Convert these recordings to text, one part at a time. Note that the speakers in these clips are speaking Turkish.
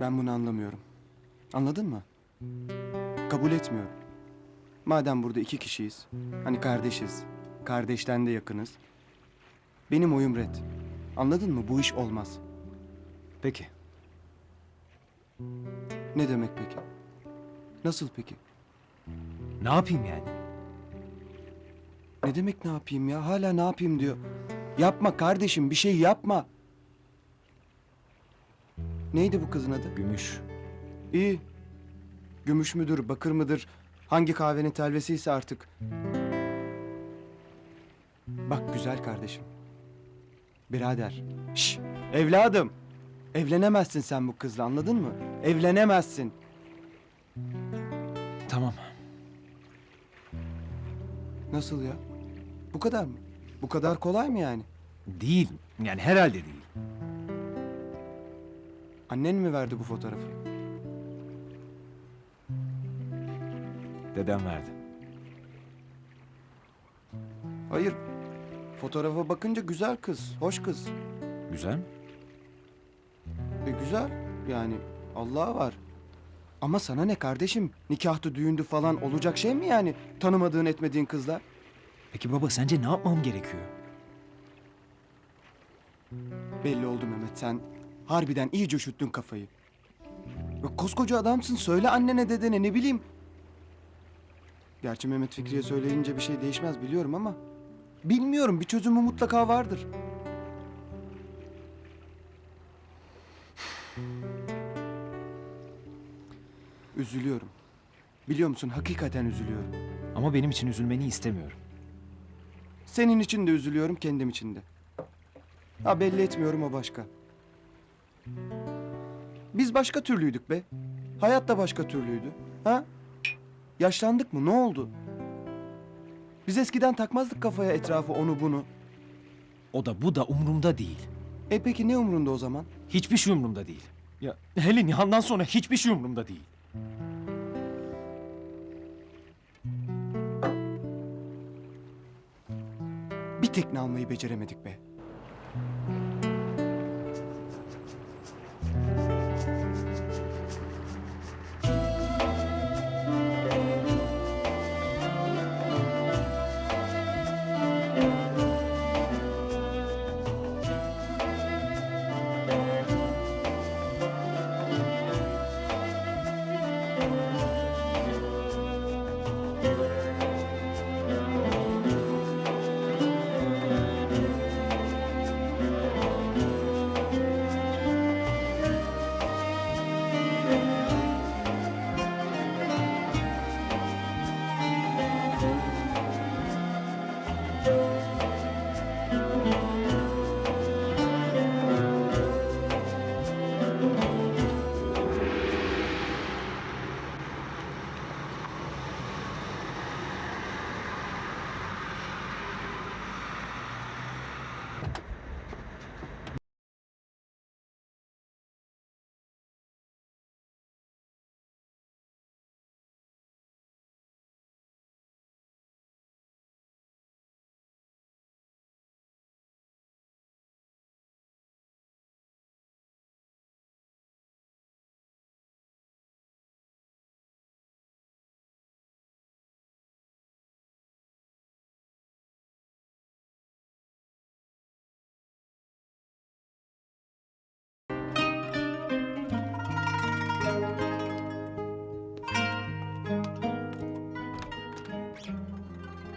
Ben bunu anlamıyorum. Anladın mı? Kabul etmiyorum. Madem burada iki kişiyiz, hani kardeşiz, kardeşten de yakınız. Benim oyum red. Anladın mı? Bu iş olmaz. Peki. Ne demek peki? Nasıl peki? Ne yapayım yani? Ne demek ne yapayım ya? Hala ne yapayım diyor. Yapma kardeşim, bir şey yapma. Neydi bu kızın adı? Gümüş. İyi. Gümüş müdür, bakır mıdır? Hangi kahvenin telvesiyse artık. Bak güzel kardeşim. Birader. Şş, evladım. Evlenemezsin sen bu kızla anladın mı? Evlenemezsin. Tamam. Nasıl ya? Bu kadar mı? Bu kadar kolay mı yani? Değil. Yani herhalde değil. Annen mi verdi bu fotoğrafı? Dedem verdi. Hayır. Fotoğrafa bakınca güzel kız, hoş kız. Güzel mi? E güzel yani Allah var. Ama sana ne kardeşim? Nikahtı, düğündü falan olacak şey mi yani? Tanımadığın etmediğin kızla. Peki baba sence ne yapmam gerekiyor? Belli oldu Mehmet sen harbiden iyice üşüttün kafayı. Ya koskoca adamsın söyle annene dedene ne bileyim. Gerçi Mehmet Fikri'ye söyleyince bir şey değişmez biliyorum ama... Bilmiyorum bir çözümü mutlaka vardır. Üzülüyorum. Biliyor musun hakikaten üzülüyorum. Ama benim için üzülmeni istemiyorum. Senin için de üzülüyorum, kendim için de. Ha belli etmiyorum o başka. Biz başka türlüydük be. Hayat da başka türlüydü. Ha? Yaşlandık mı? Ne oldu? Biz eskiden takmazdık kafaya etrafı onu bunu. O da bu da umurumda değil. E peki ne umrunda o zaman? Hiçbir şey umurumda değil. Ya hele Nihan'dan sonra hiçbir şey umurumda değil. Bir tekne almayı beceremedik be.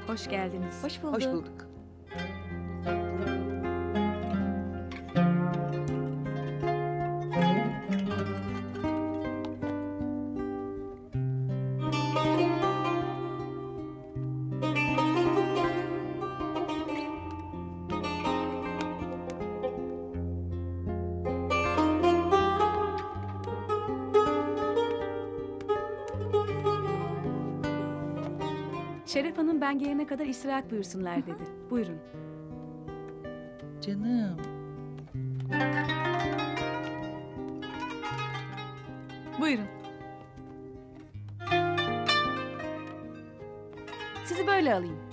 Hoş geldiniz. Hoş bulduk. Hoş bulduk. Şeref Hanım ben gelene kadar istirahat buyursunlar dedi. Buyurun. Canım. Buyurun. Sizi böyle alayım.